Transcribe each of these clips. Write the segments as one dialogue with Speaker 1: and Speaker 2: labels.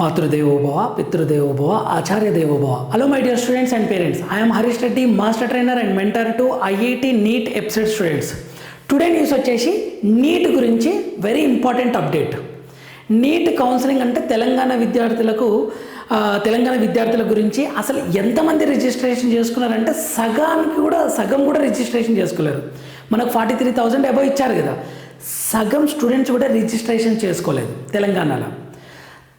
Speaker 1: మాతృదేవోభవ పితృదేవోభవ ఆచార్య దేవోభవ hello my dear students and parents I'm Harish Reddy master trainer and mentor to IIT NEET EAPCET students today news వచ్చేసి NEET గురించి very important update NEET counselling అంటే తెలంగాణ విద్యార్థులకు తెలంగాణ విద్యార్థుల గురించి అసలు ఎంతమంది రిజిస్ట్రేషన్ చేసుకున్నారంటే సగానికి కూడా సగం కూడా రిజిస్ట్రేషన్ చేసుకోలేరు. మనకు ఫార్టీ త్రీ థౌజండ్ అబౌవ్ ఇచ్చారు కదా. సగం స్టూడెంట్స్ కూడా రిజిస్ట్రేషన్ చేసుకోలేదు తెలంగాణలో.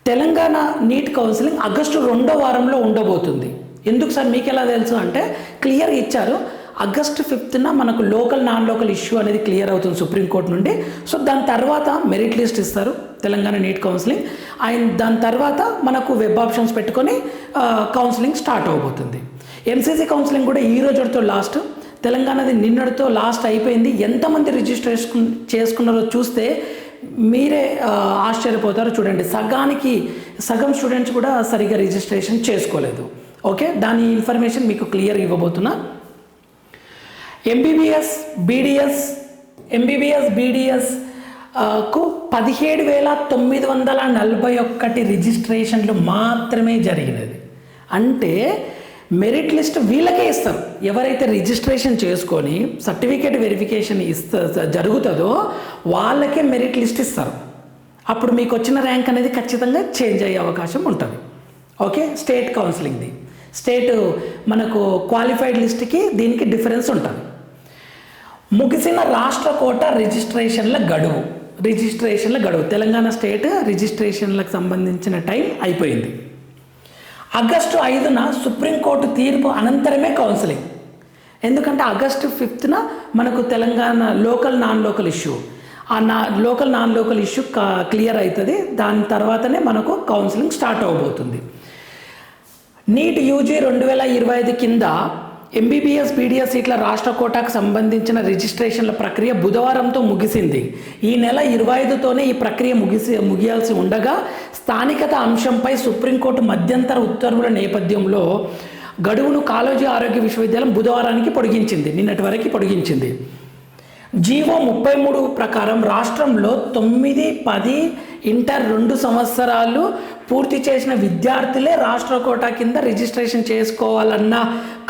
Speaker 1: తెలంగాణ నీట్ కౌన్సిలింగ్ ఆగస్టు రెండో వారంలో ఉండబోతుంది. ఎందుకు సార్ మీకు ఎలా తెలుసు అంటే క్లియర్ ఇచ్చారు. ఆగస్టు ఫిఫ్త్న మనకు లోకల్ నాన్ లోకల్ ఇష్యూ అనేది క్లియర్ అవుతుంది సుప్రీంకోర్టు నుండి. సో దాని తర్వాత మెరిట్ లిస్ట్ ఇస్తారు తెలంగాణ నీట్ కౌన్సిలింగ్. అండ్ దాని తర్వాత మనకు వెబ్ ఆప్షన్స్ పెట్టుకొని కౌన్సిలింగ్ స్టార్ట్ అవబోతుంది. ఎంసీసీ కౌన్సిలింగ్ కూడా ఈ రోజుతో లాస్ట్. తెలంగాణది నిన్నటితో లాస్ట్ అయిపోయింది. ఎంతమంది రిజిస్ట్రేషన్ చేసుకున్నారో చూస్తే మీరే ఆశ్చర్యపోతారు. చూడండి సగానికి సగం స్టూడెంట్స్ కూడా సరిగా రిజిస్ట్రేషన్ చేసుకోలేదు. ఓకే? దాని ఇన్ఫర్మేషన్ మీకు క్లియర్ ఇవ్వబోతున్నా. ఎంబీబీఎస్ బీడిఎస్ ఎంబీబీఎస్ బీడిఎస్కు పదిహేడు వేల తొమ్మిది వందల నలభై ఒక్కటి రిజిస్ట్రేషన్లు మాత్రమే జరిగినది. అంటే మెరిట్ లిస్ట్ వీళ్ళకే ఇస్తారు. ఎవరైతే రిజిస్ట్రేషన్ చేసుకొని సర్టిఫికేట్ వెరిఫికేషన్ ఇస్త జరుగుతుందో వాళ్ళకే మెరిట్ లిస్ట్ ఇస్తారు. అప్పుడు మీకు వచ్చిన ర్యాంక్ అనేది ఖచ్చితంగా చేంజ్ అయ్యే అవకాశం ఉంటుంది. ఓకే స్టేట్ కౌన్సిలింగ్ది స్టేట్ మనకు క్వాలిఫైడ్ లిస్ట్కి దీనికి డిఫరెన్స్ ఉంటుంది. ముగిసిన రాష్ట్ర కోట రిజిస్ట్రేషన్ల గడువు. రిజిస్ట్రేషన్ల గడువు. తెలంగాణ స్టేట్ రిజిస్ట్రేషన్లకు సంబంధించిన టైం అయిపోయింది. ఆగస్టు ఐదున సుప్రీంకోర్టు తీర్పు అనంతరమే కౌన్సిలింగ్. ఎందుకంటే ఆగస్టు ఫిఫ్త్న మనకు Telangana local non local issue. ఆ నా local non local issue clear అవుతుంది దాని తర్వాతనే మనకు కౌన్సిలింగ్ స్టార్ట్ అవబోతుంది. నీట్ యూజీ రెండు వేల ఇరవై ఐదు కింద ఎంబీబీఎస్ పీడిఎస్ సీట్ల రాష్ట్ర కోటాకు సంబంధించిన రిజిస్ట్రేషన్ల ప్రక్రియ బుధవారంతో ముగిసింది. ఈ నెల ఇరవై ఐదుతోనే ఈ ప్రక్రియ ముగిసి ముగియాల్సి ఉండగా స్థానికత అంశంపై సుప్రీంకోర్టు మధ్యంతర ఉత్తర్వుల నేపథ్యంలో గడువును కాలేజీ ఆరోగ్య విశ్వవిద్యాలయం బుధవారానికి పొడిగించింది నిన్నటి వరకు పొడిగించింది. జీవో ముప్పై మూడు ప్రకారం రాష్ట్రంలో తొమ్మిది పది ఇంటర్ రెండు సంవత్సరాలు పూర్తి చేసిన విద్యార్థులే రాష్ట్ర కోటా కింద రిజిస్ట్రేషన్ చేసుకోవాలన్న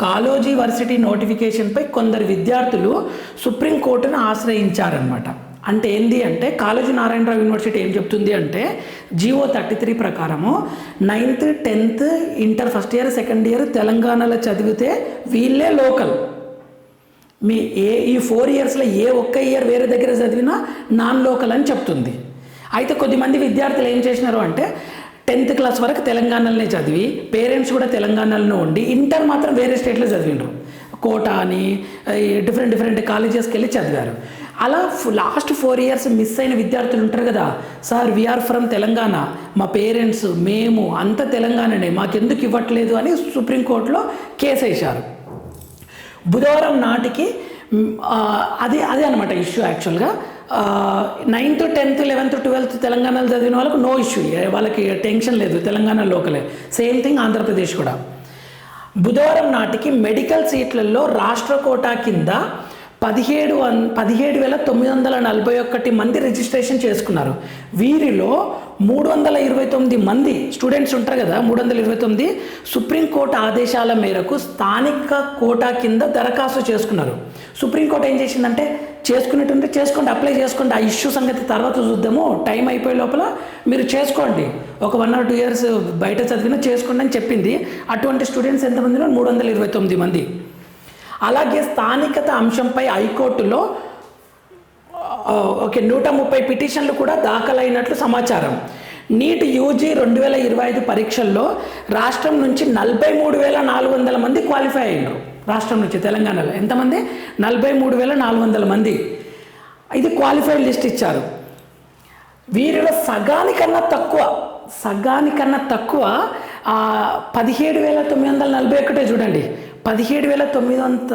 Speaker 1: కాలోజీ వర్సిటీ నోటిఫికేషన్పై కొందరు విద్యార్థులు సుప్రీంకోర్టును ఆశ్రయించారనమాట అంటే ఏంది అంటే కాలేజీ నారాయణరావు యూనివర్సిటీ ఏం చెప్తుంది అంటే జియో థర్టీ త్రీ ప్రకారము ninth tenth inter first year second year తెలంగాణలో చదివితే వీళ్ళే లోకల్. మీ ఏ ఈ ఫోర్ ఇయర్స్లో ఏ ఒక్క ఇయర్ వేరే దగ్గర చదివినా నాన్ లోకల్ అని చెప్తుంది. అయితే కొద్దిమంది విద్యార్థులు ఏం చేసినారు అంటే టెన్త్ క్లాస్ వరకు తెలంగాణలోనే చదివి పేరెంట్స్ కూడా తెలంగాణలోనే ఉండి ఇంటర్ మాత్రం వేరే స్టేట్లో చదివిండ్రు. కోట అని డిఫరెంట్ డిఫరెంట్ కాలేజెస్కి వెళ్ళి చదివారు. అలా లాస్ట్ ఫోర్ ఇయర్స్ మిస్ అయిన విద్యార్థులు ఉంటారు కదా. Sir we're from Telangana. మా పేరెంట్స్ మేము అంత తెలంగాణనే. మాకెందుకు ఇవ్వట్లేదు? అని సుప్రీంకోర్టులో కేసు వేశారు. బుధవారం నాటికి అదే అదే అనమాట ఇష్యూ యాక్చువల్గా. నైన్త్ టెన్త్ లెవెన్త్ ట్వెల్త్ తెలంగాణలో చదివిన వాళ్ళకు నో ఇష్యూ. వాళ్ళకి టెన్షన్ లేదు. తెలంగాణ లోకలే. సేమ్ థింగ్ ఆంధ్రప్రదేశ్ కూడా. బుధవారం నాటికి మెడికల్ సీట్లలో రాష్ట్ర కోటా కింద పదిహేడు వన్ పదిహేడు వేల తొమ్మిది వందల నలభై ఒకటి మంది రిజిస్ట్రేషన్ చేసుకున్నారు. వీరిలో మూడు వందల ఇరవై తొమ్మిది మంది స్టూడెంట్స్ ఉంటారు కదా మూడు వందల ఇరవై తొమ్మిది సుప్రీంకోర్టు ఆదేశాల మేరకు స్థానిక కోటా కింద దరఖాస్తు చేసుకున్నారు. సుప్రీంకోర్టు ఏం చేసిందంటే చేసుకునేటుంటే చేసుకోండి అప్లై చేసుకోండి ఆ ఇష్యూ సంగతి తర్వాత చూద్దాము టైం అయిపోయే లోపల మీరు చేసుకోండి. ఒక వన్ ఆర్ టూ ఇయర్స్ బయట చదివినా చేసుకోండి అని చెప్పింది. అటువంటి స్టూడెంట్స్ ఎంతమంది మూడు వందల ఇరవై తొమ్మిది మంది. అలాగే స్థానికత అంశంపై హైకోర్టులో ఓకే నూట ముప్పై పిటిషన్లు కూడా దాఖలైనట్లు సమాచారం. నీట్ యూజీ రెండు వేల ఇరవై ఐదు పరీక్షల్లో రాష్ట్రం నుంచి నలభై మూడు వేల నాలుగు వందల మంది క్వాలిఫై అయ్యారు రాష్ట్రం నుంచి తెలంగాణలో. ఎంతమంది? నలభై మూడు వేల నాలుగు వందల మంది. ఇది క్వాలిఫైడ్ లిస్ట్ ఇచ్చారు. వీరిలో సగానికన్నా తక్కువ సగానికన్నా తక్కువ పదిహేడు వేల తొమ్మిది వందల నలభై ఒకటే చూడండి. పదిహేడు వేల తొమ్మిది వంద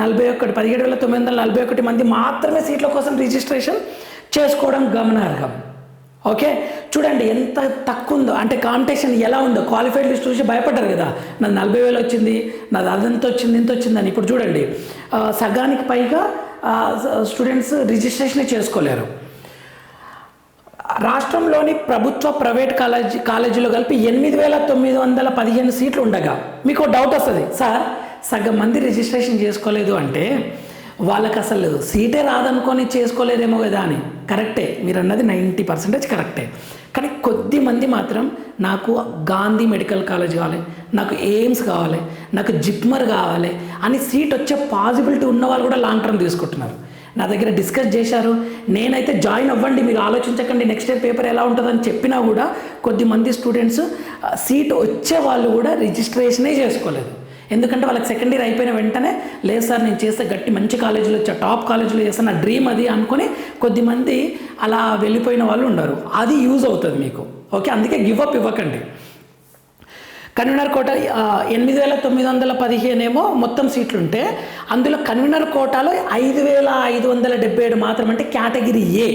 Speaker 1: నలభై ఒకటి పదిహేడు వేల తొమ్మిది వందల నలభై ఒకటి మంది మాత్రమే సీట్ల కోసం రిజిస్ట్రేషన్ చేసుకోవడం గమనార్హం. ఓకే? చూడండి ఎంత తక్కువ ఉందో అంటే కాంపిటీషన్ ఎలా ఉందో క్వాలిఫైడ్ లిస్ట్ చూసి భయపడ్డారు కదా. నాది నలభై వేలు వచ్చింది నాది అదంత వచ్చింది ఇంత వచ్చిందని ఇప్పుడు చూడండి సగానికి పైగా స్టూడెంట్స్ రిజిస్ట్రేషన్ చేసుకోలేరు. రాష్ట్రంలోని ప్రభుత్వ ప్రైవేట్ కాలేజీ కాలేజీలో కలిపి ఎనిమిది వేల తొమ్మిది వందల పదిహేను సీట్లు ఉండగా మీకు డౌట్ వస్తుంది. సార్ సగం మంది రిజిస్ట్రేషన్ చేసుకోలేదు అంటే వాళ్ళకి అసలు సీటే రాదనుకొని చేసుకోలేదేమో కదా అని. కరెక్టే మీరు అన్నది నైంటీ పర్సెంటేజ్ కరెక్టే. కానీ కొద్ది మంది మాత్రం నాకు గాంధీ మెడికల్ కాలేజ్ కావాలి నాకు ఎయిమ్స్ కావాలి నాకు జిప్మర్ కావాలి అని సీట్ వచ్చే పాసిబిలిటీ ఉన్న వాళ్ళు కూడా లాంగ్ టర్మ్ తీసుకుంటున్నారు. నా దగ్గర డిస్కస్ చేశారు. నేనైతే జాయిన్ అవ్వండి మీరు ఆలోచించకండి నెక్స్ట్ ఇయర్ పేపర్ ఎలా ఉంటుందని చెప్పినా కూడా కొద్దిమంది స్టూడెంట్స్ సీట్ వచ్చే వాళ్ళు కూడా రిజిస్ట్రేషనే చేసుకోలేదు. ఎందుకంటే వాళ్ళకి సెకండ్ ఇయర్ అయిపోయిన వెంటనే లేదు సార్ నేను చేస్తే గట్టి మంచి కాలేజీలో వచ్చా టాప్ కాలేజీలో చేస్తే నా డ్రీమ్ అది అనుకొని కొద్దిమంది అలా వెళ్ళిపోయిన వాళ్ళు ఉండరు. అది యూజ్ అవుతుంది మీకు. ఓకే అందుకే గివ్ అప్ ఇవ్వకండి. కన్వీనర్ కోట ఎనిమిది వేల తొమ్మిది వందల పదిహేను ఏమో మొత్తం సీట్లు ఉంటే అందులో కన్వీనర్ కోటాలో ఐదు వేల ఐదు వందల డెబ్బై ఏడు మాత్రం అంటే category A.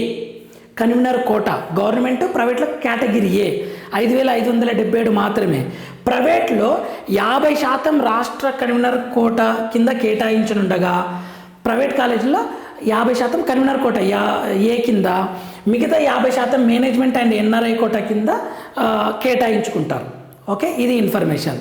Speaker 1: Convener quota government ప్రైవేట్లో కేటగిరీ ఏ. ఐదు వేల ఐదు వందల డెబ్బై ఏడు మాత్రమే. ప్రైవేట్లో యాభై శాతం రాష్ట్ర కన్వీనర్ కోట కింద కేటాయించనుండగా ప్రైవేట్ కాలేజీలో యాభై శాతం కన్వీనర్ కోట యా ఏ కింద మిగతా యాభై శాతం మేనేజ్మెంట్ అండ్ ఎన్ఆర్ఐ కోట కింద కేటాయించుకుంటారు. ఓకే ఇది ఇన్ఫర్మేషన్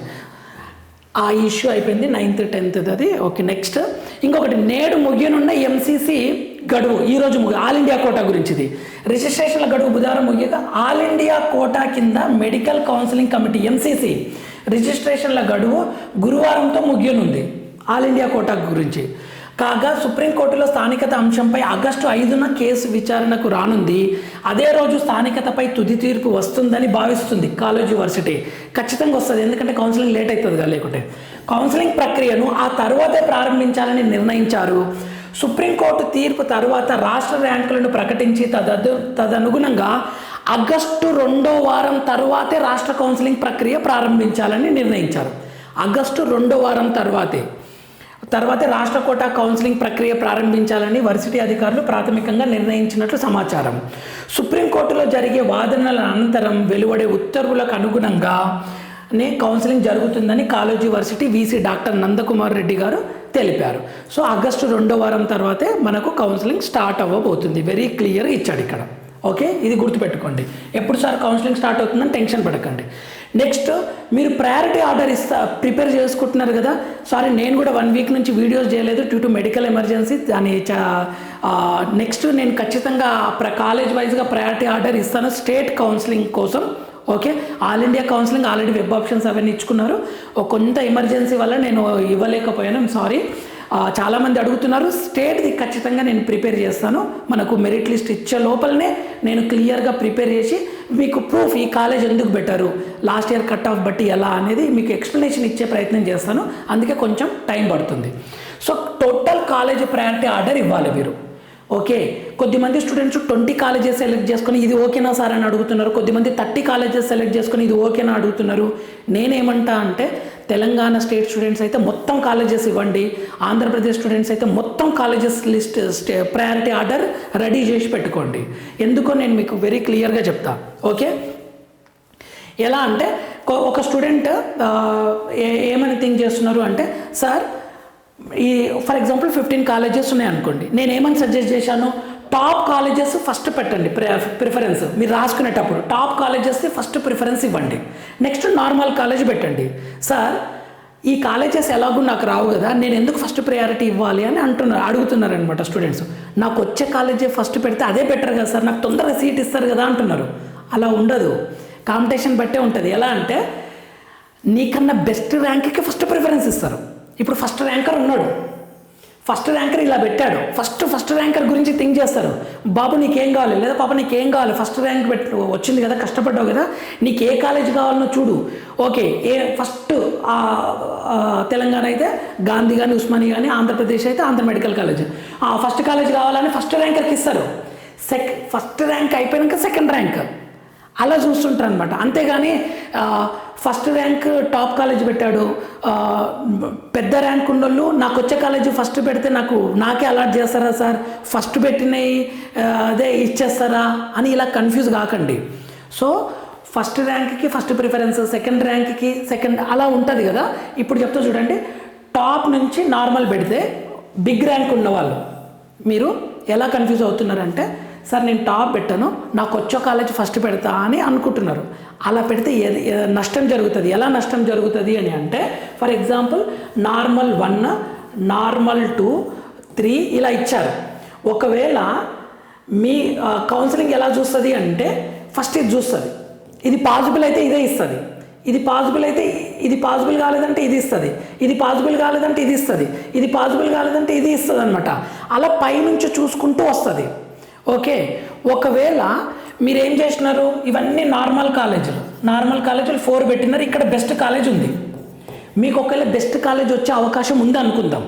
Speaker 1: ఆ ఇష్యూ అయిపోయింది నైన్త్ టెన్త్ అది ఓకే నెక్స్ట్ ఇంకొకటి నేడు ముగియనున్న ఎంసీసీ గడువు. ఈరోజు ముగి ఆల్ ఇండియా కోటా గురించి ఇది రిజిస్ట్రేషన్ల గడువు బుధవారం ముగియగా ఆల్ ఇండియా కోటా కింద మెడికల్ కౌన్సిలింగ్ కమిటీ ఎంసీసీ రిజిస్ట్రేషన్ల గడువు గురువారంతో ముగియనుంది. ఆల్ ఇండియా కోటా గురించి. కాగా సుప్రీంకోర్టులో స్థానికత అంశంపై ఆగస్టు ఐదున కేసు విచారణకు రానుంది. అదే రోజు స్థానికతపై తుది తీర్పు వస్తుందని భావిస్తుంది కాలేజ్ యూనివర్సిటీ ఖచ్చితంగా వస్తుంది ఎందుకంటే కౌన్సిలింగ్ లేట్ అవుతుంది కదా లేకుంటే. కౌన్సిలింగ్ ప్రక్రియను ఆ తర్వాతే ప్రారంభించాలని నిర్ణయించారు. సుప్రీంకోర్టు తీర్పు తర్వాత రాష్ట్ర ర్యాంకులను ప్రకటించి తదదు తదనుగుణంగా ఆగస్టు రెండో వారం తర్వాతే రాష్ట్ర కౌన్సిలింగ్ ప్రక్రియ ప్రారంభించాలని నిర్ణయించారు. ఆగస్టు రెండో వారం తర్వాతే. తర్వాత రాష్ట్ర కోటా కౌన్సిలింగ్ ప్రక్రియ ప్రారంభించాలని వర్సిటీ అధికారులు ప్రాథమికంగా నిర్ణయించినట్లు సమాచారం. సుప్రీంకోర్టులో జరిగే వాదనల అనంతరం వెలువడే ఉత్తర్వులకు అనుగుణంగా నే కౌన్సిలింగ్ జరుగుతుందని college varsity VC doctor Nandakumar Reddy garu తెలిపారు. సో ఆగస్టు రెండో వారం తర్వాతే మనకు కౌన్సిలింగ్ స్టార్ట్ అవ్వబోతుంది. వెరీ క్లియర్ ఇచ్చాడు ఇక్కడ. ఓకే? ఇది గుర్తుపెట్టుకోండి. ఎప్పుడు సార్ కౌన్సిలింగ్ స్టార్ట్ అవుతుందని టెన్షన్ పడకండి. నెక్స్ట్ మీరు ప్రయారిటీ ఆర్డర్ ఇస్తా ప్రిపేర్ చేసుకుంటున్నారు కదా? సారీ నేను కూడా వన్ వీక్ నుంచి వీడియోస్ చేయలేదు డ్యూ టు మెడికల్ ఎమర్జెన్సీ దాని నెక్స్ట్ నేను ఖచ్చితంగా ప్ర కాలేజ్ వైజ్గా ప్రయారిటీ ఆర్డర్ ఇస్తాను స్టేట్ కౌన్సిలింగ్ కోసం. Okay? All India counselling already web options అవన్నీ ఇచ్చుకున్నారు. ఓ కొంత ఎమర్జెన్సీ వల్ల నేను ఇవ్వలేకపోయాను. సారీ చాలామంది అడుగుతున్నారు స్టేట్ది ఖచ్చితంగా నేను ప్రిపేర్ చేస్తాను. మనకు మెరిట్ లిస్ట్ ఇచ్చే లోపలనే నేను క్లియర్గా ప్రిపేర్ చేసి మీకు ప్రూఫ్ ఈ కాలేజ్ ఎందుకు పెట్టారు? లాస్ట్ ఇయర్ కట్ ఆఫ్ బట్టి ఎలా? అనేది మీకు ఎక్స్ప్లెనేషన్ ఇచ్చే ప్రయత్నం చేస్తాను. అందుకే కొంచెం టైం పడుతుంది. So total college priority order ఇవ్వాలి మీరు. ఓకే? కొద్దిమంది స్టూడెంట్స్ ట్వంటీ కాలేజెస్ సెలెక్ట్ చేసుకొని ఇది ఓకేనా సార్ అని అడుగుతున్నారు. కొద్దిమంది థర్టీ కాలేజెస్ సెలెక్ట్ చేసుకొని ఇది ఓకేనా అడుగుతున్నారు. నేనేమంటా అంటే తెలంగాణ స్టేట్ స్టూడెంట్స్ అయితే మొత్తం కాలేజెస్ ఇవ్వండి. ఆంధ్రప్రదేశ్ స్టూడెంట్స్ అయితే మొత్తం colleges list priority order ready చేసి పెట్టుకోండి. ఎందుకో నేను మీకు వెరీ క్లియర్గా చెప్తా. ఓకే? ఎలా అంటే ఒక స్టూడెంట్ ఏమని థింక్ చేస్తున్నారు అంటే సార్ ఈ ఫర్ ఎగ్జాంపుల్ ఫిఫ్టీన్ కాలేజెస్ ఉన్నాయి అనుకోండి నేను ఏమని సజెస్ట్ చేశాను? టాప్ కాలేజెస్ ఫస్ట్ పెట్టండి ప్రిఫరెన్స్ మీరు రాసుకునేటప్పుడు టాప్ కాలేజెస్ ఫస్ట్ ప్రిఫరెన్స్ ఇవ్వండి. నెక్స్ట్ నార్మల్ కాలేజ్ పెట్టండి. సార్ ఈ కాలేజెస్ ఎలాగో నాకు రావు కదా నేను ఎందుకు ఫస్ట్ ప్రయారిటీ ఇవ్వాలి అని అంటున్నారు అడుగుతున్నారు అనమాట స్టూడెంట్స్ నాకు వచ్చే కాలేజే ఫస్ట్ పెడితే అదే బెటర్ కదా సార్ నాకు తొందరగా సీట్ ఇస్తారు కదా అంటున్నారు. అలా ఉండదు. కాంపిటీషన్ బట్టే ఉంటుంది. ఎలా అంటే నీకన్నా బెస్ట్ ర్యాంక్కి ఫస్ట్ ప్రిఫరెన్స్ ఇస్తారు. ఇప్పుడు ఫస్ట్ ర్యాంకర్ ఉన్నాడు. ఫస్ట్ ర్యాంకర్ ఇలా పెట్టాడు. ఫస్ట్ ఫస్ట్ ర్యాంకర్ గురించి థింక్ చేస్తారు. బాబు నీకేం కావాలి? లేదా పాప నీకేం కావాలి? ఫస్ట్ ర్యాంక్ పెట్టు వచ్చింది కదా కష్టపడ్డావు కదా నీకు ఏ కాలేజ్ కావాలనో చూడు. ఓకే ఏ ఫస్ట్ తెలంగాణ అయితే గాంధీ కానీ ఉస్మాని కానీ ఆంధ్రప్రదేశ్ అయితే Andhra medical college. First college కావాలని ఫస్ట్ ర్యాంకర్కి ఇస్తారు. సెక్ ఫస్ట్ ర్యాంక్ అయిపోయాక సెకండ్ ర్యాంక్. అలా చూస్తుంటారు అనమాట అంతేగాని ఫస్ట్ ర్యాంక్ టాప్ కాలేజ్ పెట్టాడు. పెద్ద ర్యాంక్ ఉన్నోళ్ళు నాకు వచ్చే కాలేజ్ ఫస్ట్ పెడితే నాకు నాకే అలాట్ చేస్తారా సార్? ఫస్ట్ పెట్టినవి అదే ఇచ్చేస్తారా? అని ఇలా కన్ఫ్యూజ్ కాకండి. సో ఫస్ట్ ర్యాంక్కి ఫస్ట్ ప్రిఫరెన్స్ సెకండ్ ర్యాంక్కి సెకండ్ అలా ఉంటుంది కదా. ఇప్పుడు చెప్తా చూడండి టాప్ నుంచి నార్మల్ పెడితే బిగ్ ర్యాంక్ ఉన్నవాళ్ళు మీరు ఎలా కన్ఫ్యూజ్ అవుతున్నారంటే సార్ నేను టాప్ పెట్టాను నాకు వచ్చే కాలేజ్ ఫస్ట్ పెడతా అని అనుకుంటున్నారు. అలా పెడితే నష్టం జరుగుతుంది. ఎలా నష్టం జరుగుతుంది అని అంటే for example normal one normal two three ఇలా ఇచ్చారు. ఒకవేళ మీ కౌన్సిలింగ్ ఎలా చూస్తుంది అంటే ఫస్ట్ ఇది చూస్తుంది. ఇది పాజిబుల్ అయితే ఇదే ఇస్తుంది. ఇది పాజిబుల్ అయితే ఇది పాజిబుల్ కాలేదంటే ఇది ఇస్తుంది. ఇది పాజిబుల్ కాలేదంటే ఇది ఇస్తుంది. ఇది పాజిబుల్ కాలేదంటే ఇది ఇస్తుంది అనమాట అలా పైనుంచి చూసుకుంటూ వస్తుంది. ఓకే ఒకవేళ మీరు ఏం చేసినారు ఇవన్నీ నార్మల్ కాలేజీలు. నార్మల్ కాలేజీలు ఫోర్ పెట్టినారు ఇక్కడ బెస్ట్ కాలేజ్ ఉంది. మీకు ఒకవేళ బెస్ట్ కాలేజ్ వచ్చే అవకాశం ఉంది అనుకుందాం.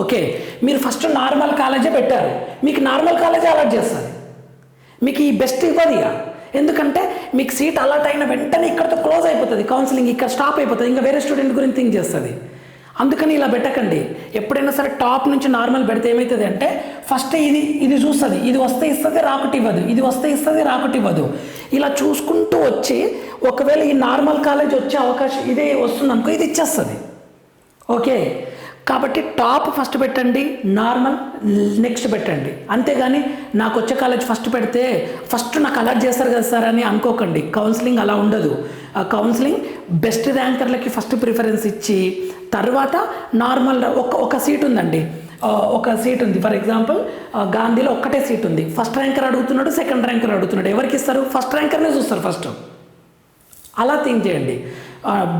Speaker 1: ఓకే మీరు ఫస్ట్ నార్మల్ కాలేజే పెట్టారు. మీకు నార్మల్ కాలేజే అలాట్ చేస్తుంది మీకు ఈ బెస్ట్ ఇవ్వదు ఇక. ఎందుకంటే మీకు సీట్ అలాట్ అయిన వెంటనే ఇక్కడతో క్లోజ్ అయిపోతుంది కౌన్సిలింగ్ ఇక్కడ స్టాప్ అయిపోతుంది ఇంకా వేరే స్టూడెంట్ గురించి థింక్ చేస్తుంది. అందుకని ఇలా పెట్టకండి. ఎప్పుడైనా సరే టాప్ నుంచి నార్మల్ పెడితే ఏమవుతుంది అంటే ఫస్ట్ ఇది ఇది చూస్తుంది. ఇది వస్తే ఇస్తుంది రాకటి ఇవ్వదు. ఇది వస్తే ఇస్తుంది రాకటి ఇవ్వదు. ఇలా చూసుకుంటూ వచ్చి ఒకవేళ ఈ నార్మల్ కాలేజ్ వచ్చే అవకాశం ఇదే వస్తుంది అనుకో ఇది ఇచ్చేస్తుంది. ఓకే? కాబట్టి టాప్ ఫస్ట్ పెట్టండి నార్మల్ నెక్స్ట్ పెట్టండి. అంతేగాని నాకు వచ్చే కాలేజ్ ఫస్ట్ పెడితే ఫస్ట్ నాకు అలర్ట్ చేస్తారు కదా సార్ అని అనుకోకండి. కౌన్సిలింగ్ అలా ఉండదు. కౌన్సిలింగ్ బెస్ట్ ర్యాంకర్లకి ఫస్ట్ ప్రిఫరెన్స్ ఇచ్చి తర్వాత నార్మల్ ఒక ఒక సీట్ ఉందండి. ఒక సీట్ ఉంది. ఫర్ ఎగ్జాంపుల్ గాంధీలో ఒక్కటే సీట్ ఉంది. ఫస్ట్ ర్యాంకర్ అడుగుతున్నాడు సెకండ్ ర్యాంకర్ అడుగుతున్నాడు. ఎవరికి ఇస్తారు? ఫస్ట్ ర్యాంకర్నే చూస్తారు ఫస్ట్ అలా థింక్ చేయండి.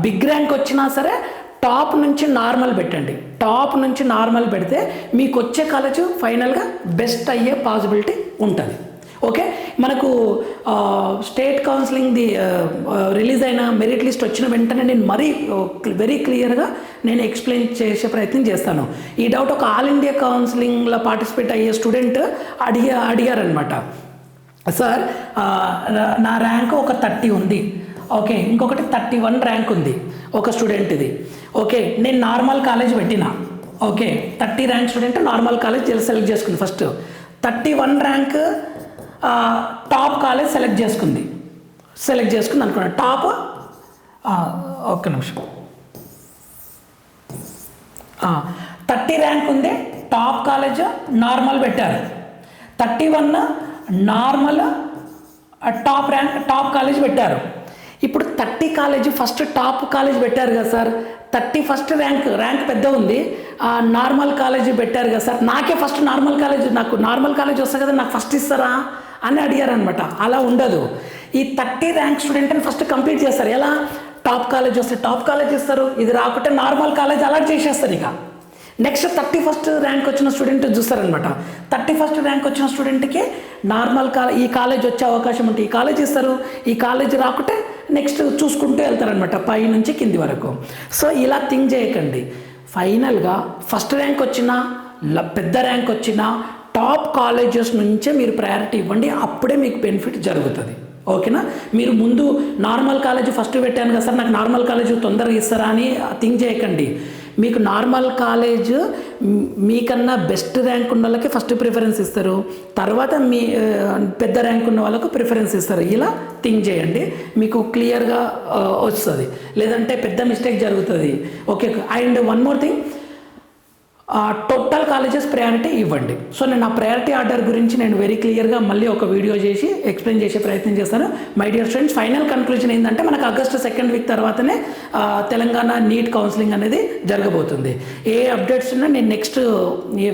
Speaker 1: బిగ్ ర్యాంక్ వచ్చినా సరే టాప్ నుంచి నార్మల్ పెట్టండి. టాప్ నుంచి నార్మల్ పెడితే మీకు వచ్చే కాలేజ్ ఫైనల్గా బెస్ట్ అయ్యే పాసిబిలిటీ ఉంటుంది. ఓకే? మనకు స్టేట్ కౌన్సిలింగ్ది రిలీజ్ అయిన మెరిట్ లిస్ట్ వచ్చిన వెంటనే నేను మరీ వెరీ క్లియర్గా నేను ఎక్స్ప్లెయిన్ చేసే ప్రయత్నం చేస్తాను. ఈ డౌట్ ఒక ఆల్ ఇండియా కౌన్సిలింగ్లో పార్టిసిపేట్ అయ్యే స్టూడెంట్ అడిగా అడిగారనమాట సార్ నా- నా ర్యాంక్ ఒక థర్టీ ఉంది. ఓకే ఇంకొకటి థర్టీ వన్ ర్యాంక్ ఉంది ఒక స్టూడెంట్ ఇది ఓకే నేను నార్మల్ కాలేజ్ పెట్టిన. Okay thirty rank student normal college select చేసుకుంది first. Thirty one rank top college select చేసుకుంది. సెలెక్ట్ చేసుకుంది అనుకున్నా టాప్ ఒక్క నిమిషం. థర్టీ ర్యాంక్ ఉంది టాప్ కాలేజ్ నార్మల్ పెట్టారు. Thirty one normal top rank top college పెట్టారు. ఇప్పుడు thirty college first top college పెట్టారు కదా sir. Thirty first rank rank పెద్ద ఉంది. నార్మల్ కాలేజ్ పెట్టారు కదా సార్. నాకే ఫస్ట్ నార్మల్ కాలేజ్ నాకు నార్మల్ కాలేజ్ వస్తుంది కదా నాకు ఫస్ట్ ఇస్తారా? అని అడిగారనమాట అలా ఉండదు. ఈ థర్టీ ర్యాంక్ స్టూడెంట్ని ఫస్ట్ కంప్లీట్ చేస్తారు. ఎలా? టాప్ కాలేజ్ వస్తే టాప్ కాలేజ్ ఇస్తారు ఇది రాకుంటే నార్మల్ కాలేజ్ అలాట్ చేసేస్తారు ఇక. నెక్స్ట్ థర్టీ ఫస్ట్ ర్యాంక్ వచ్చిన స్టూడెంట్ చూస్తారనమాట థర్టీ ఫస్ట్ ర్యాంక్ వచ్చిన స్టూడెంట్కి నార్మల్ కాలే ఈ కాలేజ్ వచ్చే అవకాశం ఉంటే ఈ కాలేజ్ ఇస్తారు. ఈ కాలేజ్ రాకుంటే నెక్స్ట్ చూసుకుంటూ వెళ్తారనమాట పై నుంచి కింది వరకు. సో ఇలా థింక్ చేయకండి. ఫైనల్గా ఫస్ట్ ర్యాంక్ వచ్చినా పెద్ద ర్యాంక్ వచ్చినా టాప్ కాలేజెస్ నుంచే మీరు ప్రయారిటీ ఇవ్వండి అప్పుడే మీకు బెనిఫిట్ జరుగుతుంది. ఓకేనా? మీరు ముందు నార్మల్ కాలేజ్ ఫస్ట్ పెట్టాను కదా సార్ నాకు నార్మల్ కాలేజ్ తొందరగా ఇస్తారా అని థింక్ చేయకండి. మీకు నార్మల్ కాలేజ్ మీకన్నా బెస్ట్ ర్యాంక్ ఉన్న వాళ్ళకి ఫస్ట్ ప్రిఫరెన్స్ ఇస్తారు. తర్వాత మీ పెద్ద ర్యాంక్ ఉన్న వాళ్ళకు ప్రిఫరెన్స్ ఇస్తారు. ఇలా థింక్ చేయండి. మీకు క్లియర్గా వస్తుంది. లేదంటే పెద్ద మిస్టేక్ జరుగుతుంది. Okay and one more thing. Total colleges priority ఇవ్వండి. సో నేను ఆ ప్రయారిటీ ఆర్డర్ గురించి నేను వెరీ క్లియర్గా మళ్ళీ ఒక వీడియో చేసి ఎక్స్ప్లెయిన్ చేసే ప్రయత్నం చేస్తాను. My dear friends final conclusion ఏంటంటే మనకు ఆగస్టు సెకండ్ వీక్ తర్వాతనే తెలంగాణ నీట్ కౌన్సిలింగ్ అనేది జరగబోతుంది. ఏ అప్డేట్స్ ఉన్నా నేను నెక్స్ట్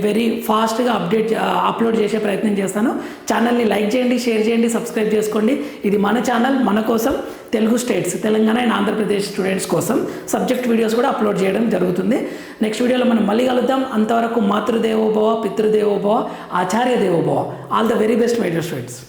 Speaker 1: వెరీ ఫాస్ట్గా అప్డేట్ అప్లోడ్ చేసే ప్రయత్నం చేస్తాను. ఛానల్ని లైక్ చేయండి షేర్ చేయండి సబ్స్క్రైబ్ చేసుకోండి. ఇది మన ఛానల్ మన కోసం. Telugu states Telangana and Andhra Pradesh students కోసం సబ్జెక్ట్ వీడియోస్ కూడా అప్లోడ్ చేయడం జరుగుతుంది. నెక్స్ట్ వీడియోలో మనం మళ్ళీ కలుద్దాం. అంతవరకు మాతృదేవోభవ పితృదేవోభవ ఆచార్య దేవోభవ. All the very best my dear students